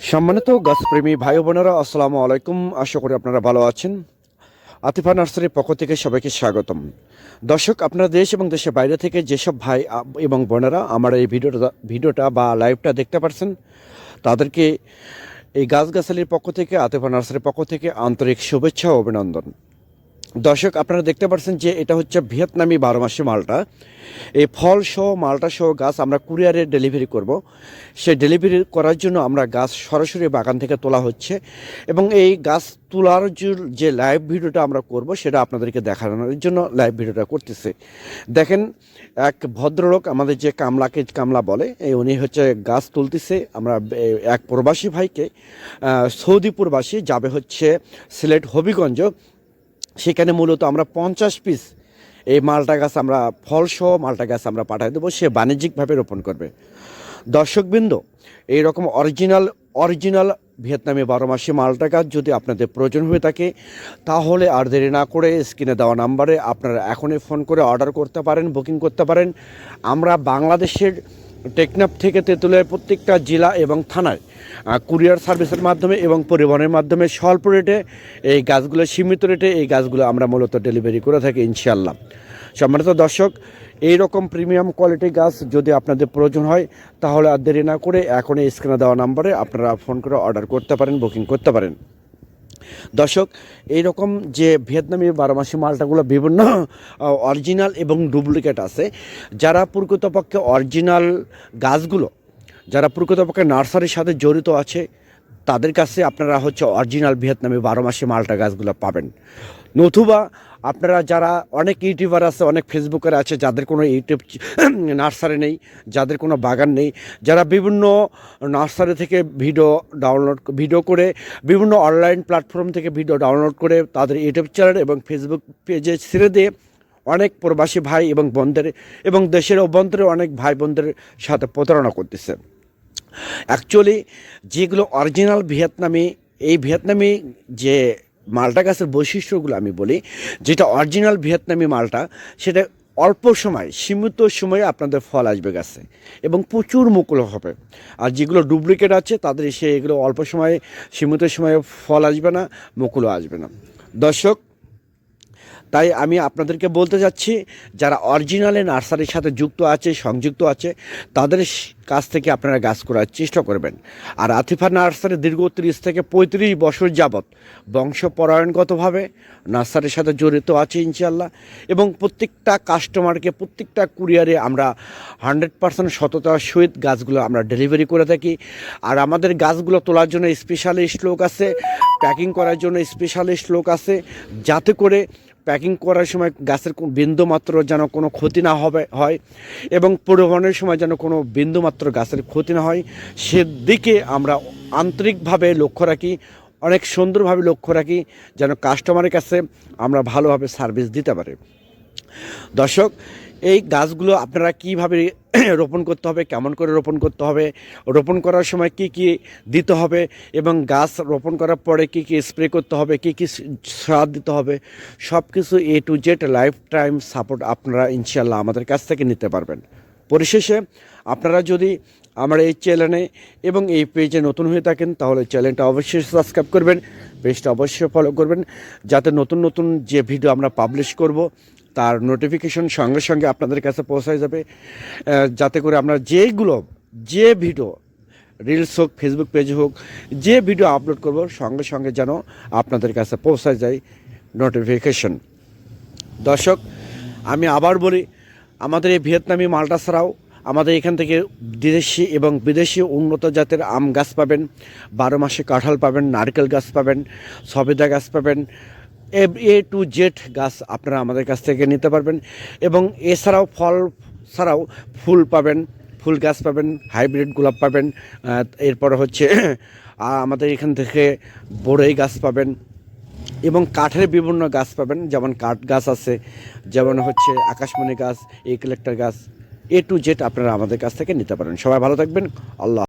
সম্মানিত গাছপ্রেমী ভাই বোনেরা, আসসালামু আলাইকুম। আশা করি আপনারা ভালো আছেন। আতিফা নার্সারির পক্ষ থেকে সবাইকে স্বাগতম। দর্শক, আপনারা দেশ এবং দেশের বাইরে থেকে যেসব ভাই এবং বোনেরা আমার এই ভিডিওটা ভিডিওটা বা লাইভটা দেখতে পারছেন, তাদেরকে এই গাছগাছালির পক্ষ থেকে, আতিফা নার্সারির পক্ষ থেকে আন্তরিক শুভেচ্ছা ও অভিনন্দন। দর্শক আপনারা দেখতে পাচ্ছেন যে এটা হচ্ছে ভিয়েতনামি বারো মাসি মালটা। এই ফল সহ মালটা সহ গাছ আমরা কুরিয়ারে ডেলিভারি করব। সেই ডেলিভারি করার জন্য আমরা গাছ সরাসরি বাগান থেকে তোলা হচ্ছে এবং এই গাছ তোলার যে- লাইভ ভিডিওটা আমরা করব সেটা আপনাদেরকে দেখানোর জন্য লাইভ ভিডিওটা করতেছে। দেখেন এক ভদ্রলোক আমাদের যে কামলাকে কামলা বলে এই উনি হচ্ছে গাছ তুলতেছে। আমরা এক প্রবাসী ভাইকে আহ, সৌদি প্রবাসী যাবে হচ্ছে সিলেট হবিগঞ্জ। সেখানে মূলত আমরা পঞ্চাশ পিস এই মালটা গাছ আমরা ফলসহ মালটা গাছ আমরা পাঠিয়ে দেবো, সে বাণিজ্যিকভাবে রোপণ করবে। দর্শকবৃন্দ এই রকম অরিজিনাল অরিজিনাল ভিয়েতনামে বারো মাসে মালটা গাছ যদি আপনাদের প্রয়োজন হয়ে থাকে, তাহলে আর দেরি না করে স্ক্রিনে দেওয়া নাম্বারে আপনারা এখনই ফোন করে অর্ডার করতে পারেন, বুকিং করতে পারেন। আমরা বাংলাদেশের টেকনাফ থেকে তেঁতুলের প্রত্যেকটা জেলা এবং থানায় কুরিয়ার সার্ভিসের মাধ্যমে এবং পরিবহনের মাধ্যমে স্বল্প রেটে এই গাছগুলো, সীমিত রেটে এই গাছগুলো আমরা মূলত ডেলিভারি করে থাকি ইনশাল্লাহ সম্মানিত দর্শক এই রকম প্রিমিয়াম কোয়ালিটি গাছ যদি আপনাদের প্রয়োজন হয়, তাহলে আর দেরি না করে এখনই স্ক্রিনে দেওয়া নাম্বারে আপনারা ফোন করে অর্ডার করতে পারেন, বুকিং করতে পারেন। দর্শক, এইরকম যে ভিয়েতনামি বারোমাসি মালটাগুলো বিভিন্ন অরিজিনাল এবং ডুপ্লিকেট আছে, যারা প্রকৃতপক্ষে অরিজিনাল গাছগুলো, যারা প্রকৃতপক্ষে নার্সারির সাথে জড়িত আছে তাদের কাছে আপনারা হচ্ছে অরিজিনাল ভিয়েতনামি বারো মাসে মালটা গাছগুলো পাবেন। নতুবা আপনারা যারা অনেক ইউটিউবার আছে, অনেক ফেসবুকের আছে, যাদের কোনো ইউটিউব নার্সারি নেই, যাদের কোনো বাগান নেই, যারা বিভিন্ন নার্সারি থেকে ভিডিও ডাউনলোড ভিডিও করে, বিভিন্ন অনলাইন প্ল্যাটফর্ম থেকে ভিডিও ডাউনলোড করে তাদের ইউটিউব চ্যানেল এবং ফেসবুক পেজে ছেড়ে দিয়ে অনেক প্রবাসী ভাই এবং বোনদের এবং দেশের অভ্যন্তরে অনেক ভাই বোনদের সাথে প্রতারণা করতেছে। অ্যাকচুয়ালি যেগুলো অরিজিনাল ভিয়েতনামি, এই ভিয়েতনামি যে মালটা গাছের বৈশিষ্ট্যগুলো আমি বলি, যেটা অরিজিনাল ভিয়েতনামি মালটা, সেটা অল্প সময়, সীমিত সময়ে আপনাদের ফল আসবে গাছে এবং প্রচুর মুকুল হবে। আর যেগুলো ডুপ্লিকেট আছে, তাদের সে এগুলো অল্প সময়ে, সীমিত সময়ে ফল আসবে না, মুকুলও আসবে না। দর্শক তাই আমি আপনাদেরকে বলতে যাচ্ছি, যারা অরিজিনালে নার্সারির সাথে যুক্ত আছে, সংযুক্ত আছে, তাদের কাছ থেকে আপনারা গাছ করার চেষ্টা করবেন। আর আতিফা নার্সারি দীর্ঘ তিরিশ থেকে পঁয়ত্রিশ বছর যাবৎ বংশপরায়ণগতভাবে নার্সারির সাথে জড়িত আছে ইনশাল্লাহ এবং প্রত্যেকটা কাস্টমারকে, প্রত্যেকটা কুরিয়ারে আমরা হান্ড্রেড পার্সেন্ট সততার সহিত গাছগুলো আমরা ডেলিভারি করে থাকি। আর আমাদের গাছগুলো তোলার জন্য স্পেশালিস্ট লোক আছে, প্যাকিং করার জন্য স্পেশালিস্ট লোক আছে, যাতে করে প্যাকিং করার সময় গাছের বিন্দুমাত্র যেন কোনো ক্ষতি না হবে, হয় এবং পরিবহনের সময় যেন কোনো বিন্দুমাত্র গাছের ক্ষতি না হয়, সেদিকে আমরা আন্তরিকভাবে লক্ষ্য রাখি, অনেক সুন্দরভাবে লক্ষ্য রাখি যেন কাস্টমারের কাছে আমরা ভালোভাবে সার্ভিস দিতে পারি। দর্শক, এই গাছগুলো আপনারা কীভাবে রোপণ করতে হবে, কেমন করে রোপণ করতে হবে, রোপণ করার সময় কি কি দিতে হবে এবং গাছ রোপণ করার পরে কি কি স্প্রে করতে হবে, কি কি সার দিতে হবে সব কিছু A to Z lifetime support আপনারা ইনশাল্লাহ আমাদের কাছ থেকে নিতে পারবেন। পরিশেষে আপনারা যদি আমার এই চ্যানেলে এবং এই পেজে নতুন হয়ে থাকেন তাহলে চ্যানেলটা অবশ্যই সাবস্ক্রাইব করবেন, পেজটা অবশ্যই ফলো করবেন, যাতে নতুন নতুন যে ভিডিও আমরা পাবলিশ করব তার নোটিফিকেশন সঙ্গে সঙ্গে আপনাদের কাছে পৌঁছায় যাবে। যাতে করে আমরা যেগুলো যে ভিডিও রিলস হোক ফেসবুক পেজ হোক, যে ভিডিও আপলোড করব, সঙ্গে সঙ্গে যেন আপনাদের কাছে পৌঁছায় যায় নোটিফিকেশন দর্শক, আমি আবার বলি, আমাদের এই ভিয়েতনামি মালটা ছাড়াও আমাদের এখান থেকে বিদেশি এবং বিদেশি উন্নত জাতের আম গাছ পাবেন, বারো মাসে কাঁঠাল পাবেন, নারকেল গাছ পাবেন, সবেদা গাছ পাবেন এ টু জেড গাছ আপনারা আমাদের কাছ থেকে নিতে পারবেন এবং এছাড়াও ফল ছাড়াও ফুল পাবেন, ফুল গাছ পাবেন, হাইব্রিড গোলাপ পাবেন এরপর হচ্ছে আমাদের এখান থেকে বড়ই গাছ পাবেন এবং কাঠের বিভিন্ন গাছ পাবেন, যেমন কাঠ গাছ আছে, যেমন হচ্ছে আকাশমণি গাছ ইউক্যালিপ্টাস গাছ এ টু জেড আপনারা আমাদের কাছ থেকে নিতে পারেন। সবাই ভালো থাকবেন, আল্লাহ